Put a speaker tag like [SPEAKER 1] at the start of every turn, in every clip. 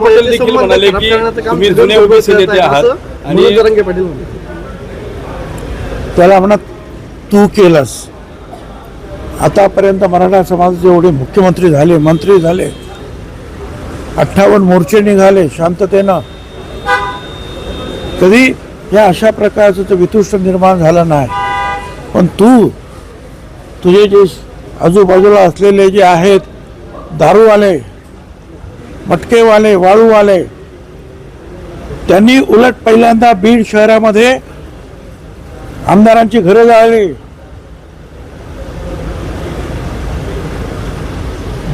[SPEAKER 1] पटेल देखील म्हणाले की तुम्ही जुने ओबीसी नेते
[SPEAKER 2] आहेत,
[SPEAKER 1] आणि
[SPEAKER 2] पाटील
[SPEAKER 3] त्याला म्हणत तू केलंस. आतापर्यंत मराठा समाजाचे जेवढे मुख्यमंत्री झाले मंत्री झाले अठ्ठावन्न मोर्चे निघाले शांततेनं कधी या अशा प्रकारचं ते वितुष्ट निर्माण झालं नाही. पण तू तुझे जे आजूबाजूला असलेले जे आहेत दारूवाले मटकेवाले वाळूवाले. त्यांनी उलट पहिल्यांदा बीड शहरामध्ये आमदारांची घरं जाळली.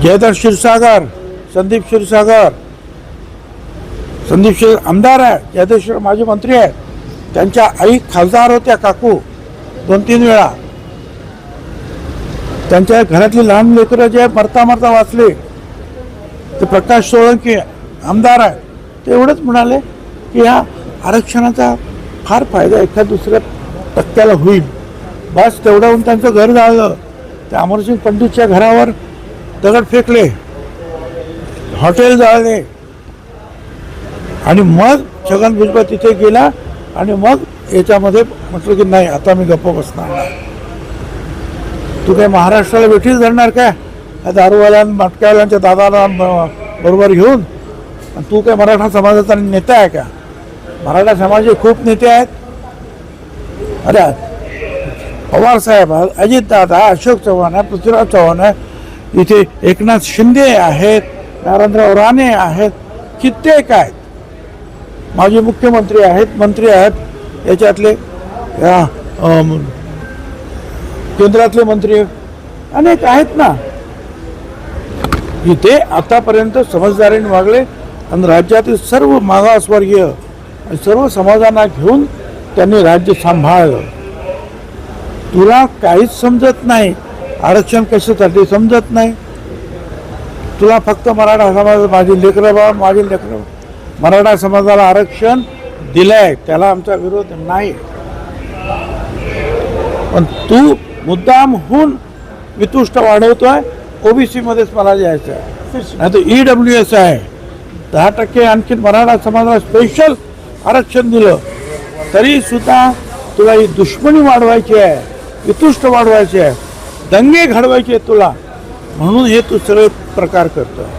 [SPEAKER 3] जयदर क्षीरसागर संदीप क्षीरसागर. संदीप क्षीर आमदार आहे जयदेश्वर माजी मंत्री आहेत. त्यांच्या आई खासदार होत्या काकू दोन तीन वेळा. त्यांच्या घरातली लहान लेकरं जे मरता मरता वाचली. ते प्रकाश सोळंकी आमदार आहे ते एवढंच म्हणाले की या आरक्षणाचा फार फायदा एका दुसऱ्या टक्क्याला होईल. बस तेवढ्याहून त्यांचं घर जाळलं. त्या अमरसिंग पंडितच्या घरावर दगड फेकले हॉटेल जाळले. आणि मग छगन भुजबळ तिथे गेला आणि मग याच्यामध्ये म्हटलं की नाही आता मी गप्प बसणार नाही. तू काय महाराष्ट्राला वेठीच धरणार काय? दारूवाल्यां मटक्यावाल्यांच्या दादाला बरोबर घेऊन आणि तू काय मराठा समाजाचा नेता आहे का? मराठा समाजाचे खूप नेते आहेत. अरे पवार साहेब अजित दादा अशोक चव्हाण आहे पृथ्वीराज चव्हाण आहे इथे एकनाथ शिंदे आहेत नरेंद्रराव राणे आहेत कित्येक आहेत. माजी मुख्यमंत्री आहेत मंत्री आहेत याच्यातले या केंद्रातले मंत्री अनेक आहेत ना. इथे आतापर्यंत समजदारीने वागले आणि राज्यातील सर्व मागासवर्गीय आणि सर्व समाजांना घेऊन त्यांनी राज्य सांभाळलं. तुला काहीच समजत नाही. आरक्षण कशासाठी समजत नाही? तुला फक्त मराठा समाज माझी लेकरं बा माझी लेकरं मराठा समाजाला आरक्षण दिलंय. त्याला आमचा विरोध नाही. पण तू मुद्दामहून वितुष्ट वाढवतोय. ओबीसीमध्येच मला जायचं आहे. नाही तर ई डब्ल्यू एस आहे. दहा टक्के आणखी मराठा समाजाला स्पेशल आरक्षण दिलं. तरी सुद्धा तुला ही दुश्मनी वाढवायची आहे. वितुष्ट वाढवायची आहे. दंगे घडवायचे आहेत तुला. म्हणून हे तू सगळे प्रकार करतो.